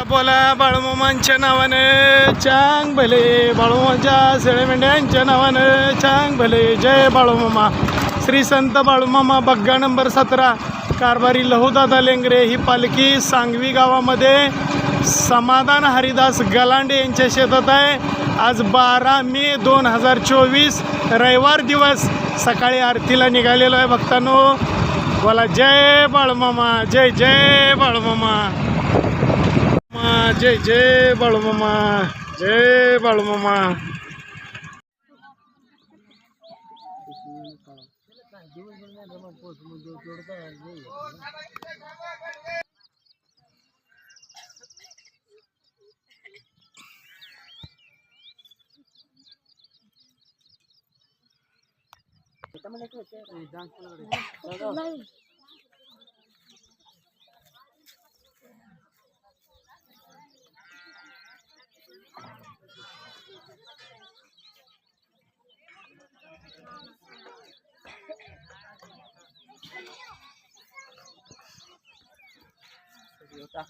बोला बाळूमामांच्या नावानं चांग भले. बाळूमाच्या शेळे मेंढ्यांच्या नावानं चांग भले. जय बाळूमामा. श्री संत बाळूमामा बग्गा नंबर सतरा. कारभारी लहूदादा लेंगरे ही पालखी सांगवी गावामध्ये समाधान हरिदास गलांडे यांच्या शेतात आहे. आज बारा मे दोन हजार चोवीस रविवार दिवस सकाळी आरतीला निघालेलो आहे भक्तांनो. बोला जय बाळूमामा. जय जय Balumama. mama. Je balu mama. Je balu mama. Balumama सोयीचा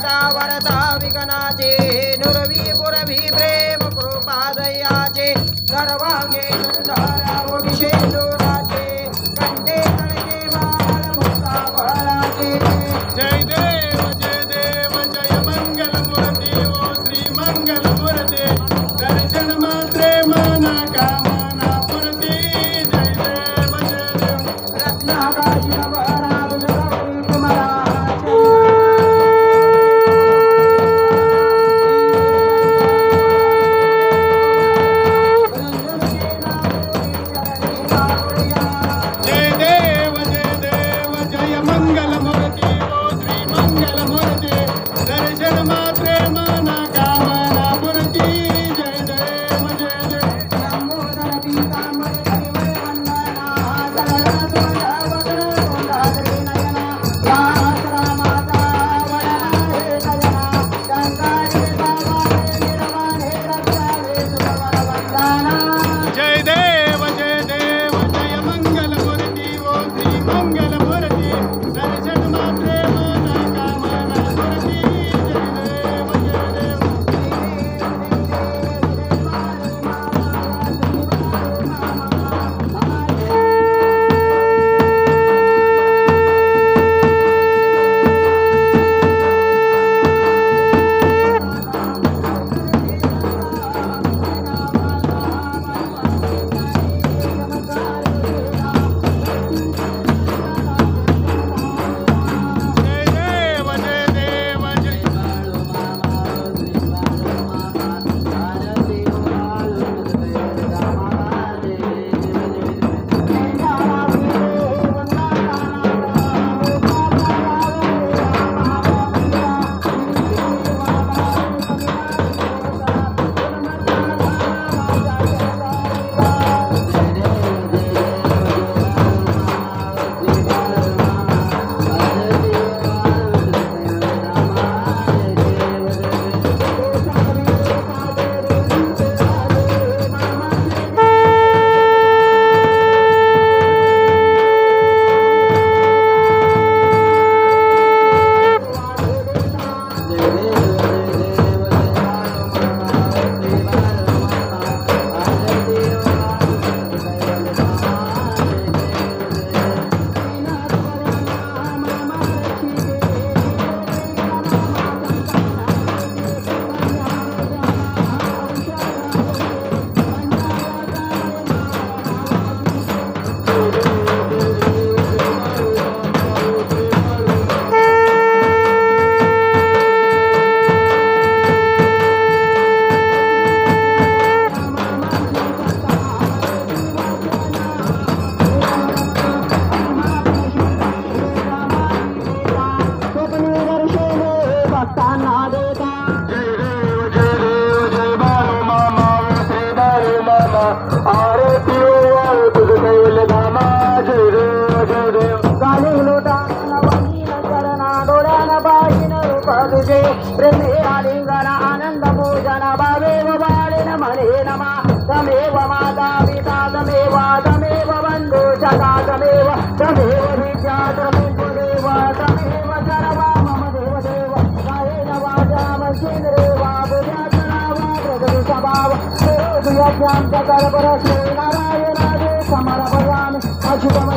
జగదావరతా విఘనాచే నురవీ పురవీ ప్రేమ కృపాదయాచే సర్వాంగే సుందర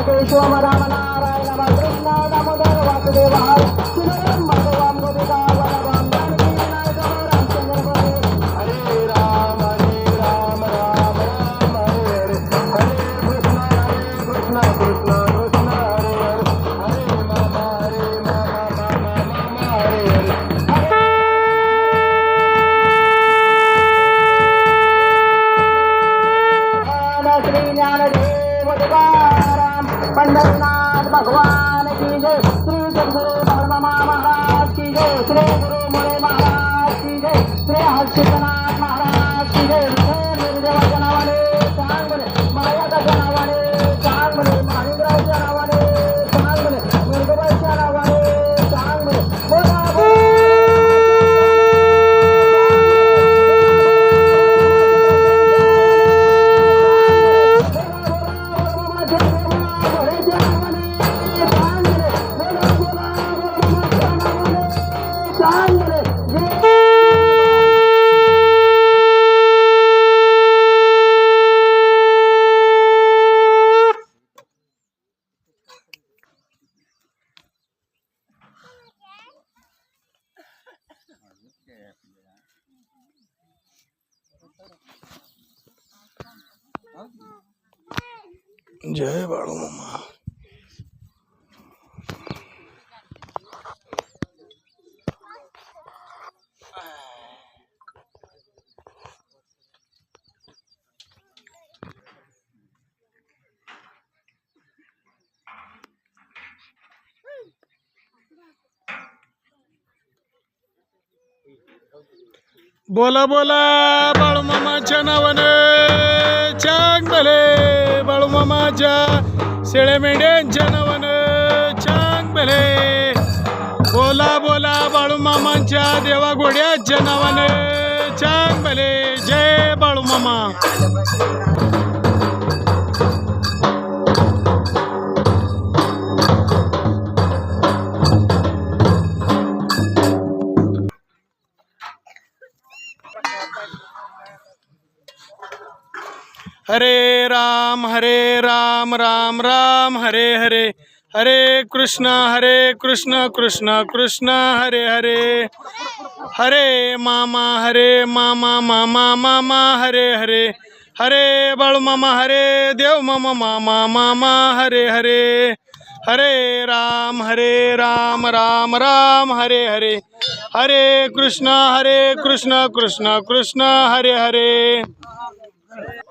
केशवम राम नारायण कृष्ण दामोदर वासुदेवाय ભગવાન કી જય. જય બાળુ મમ્મા બોલા બોલા બાળુ મામા છે નવને ચાંગ ભલે. मामाच्या शेळे मेंढ्यांच्या नावानं चांग भले. बोला बोला बाळू मामांच्या देवा घोड्याच्या नावानं चांग भले. जय बाळू मामा. हरे राम हरे राम राम राम हरे हरे। हरे कृष्ण हरे कृष्ण कृष्ण कृष्ण हरे हरे। हरे मामा हरे मामा मामा मामा हरे हरे। हरे बळ मामा हरे देव मामा मामा मामा हरे हरे। हरे राम हरे राम राम राम हरे हरे। हरे कृष्ण हरे कृष्ण कृष्ण कृष्ण हरे हरे।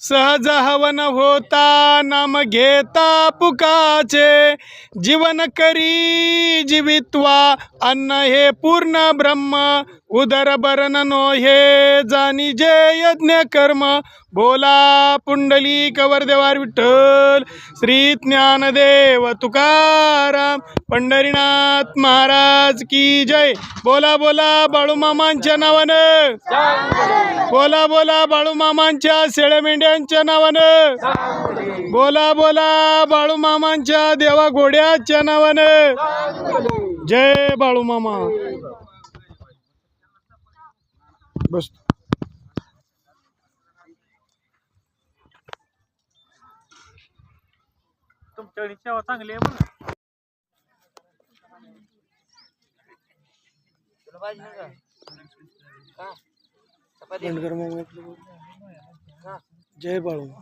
सहज हवन होता नाम घेता पुकाचे जीवन करी जीवित्वा अन्न हे पूर्ण ब्रह्म उदर बरन नो हे जानी जे यज्ञ कर्म. बोला पुंडली कवरदेवार विठ्ठल श्री ज्ञानदेव तुकाराम पंढरीनाथ महाराज की जय. बोला बोला बाळूमामांच्या नावानं. बोला बोला बाळूमामांच्या शेळमेंढ्यांच्या मेंढ्यांच्या नावानं. बोला बोला बाळूमामांच्या देवा घोड्याच्या नावानं. जय बाळूमामा बस तुमच्याकडे सेवा चांगली आहे बरं बंडकर मामा जय बाळूमा